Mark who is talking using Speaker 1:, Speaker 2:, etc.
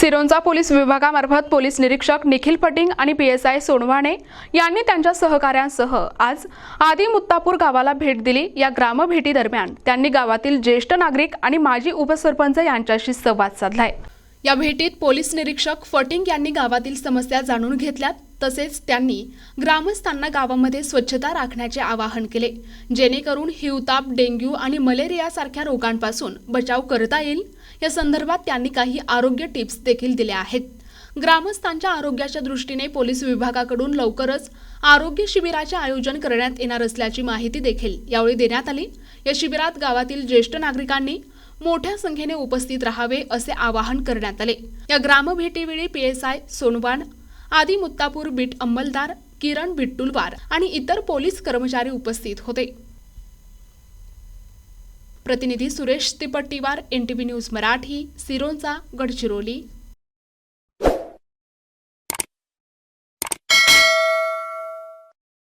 Speaker 1: Sironcha police विभागामार्फत police निरीक्षक निखिल फटिंग आणि पी एस आय सोनवाणे यांनी त्यांच्या सहकाऱ्यांसह आज आदी मुत्तापूर गावाला भेट दिली. या ग्रामभेटीदरम्यान त्यांनी गावातील ज्येष्ठ नागरिक आणि माजी उपसरपंच यांच्याशी संवाद साधलाय. या भेटीत पोलीस निरीक्षक फटिंग यांनी गावातील समस्या जाणून घेतल्यात. तसेच त्यांनी ग्रामस्थांना गावामध्ये स्वच्छता राखण्याचे आवाहन केले. जेणेकरून हिवताप डेंग्यू आणि मलेरिया सारख्या रोगांपासून बचाव करता येईल. या संदर्भात त्यांनी काही आरोग्य टिप्स देखील दिल्या आहेत. ग्रामस्थांच्या आरोग्याच्या दृष्टीने पोलीस विभागाकडून लवकरच आरोग्य शिबिराचे आयोजन करण्यात येणार असल्याची माहिती देखील यावेळी देण्यात आली. या शिबिरात गावातील ज्येष्ठ नागरिकांनी मोठ्या संख्येने उपस्थित राहावे असे आवाहन करण्यात आले. या ग्रामभेटीवेळी पीएसआय सोनवान आदी मुत्तापूर बीट अंमलदार किरण बिट्टुलवार आणि इतर पोलीस कर्मचारी उपस्थित होते. प्रतिनिधी सुरेश तिपट्टीवार एनटीव्ही न्यूज मराठी सिरोंचा गडचिरोली.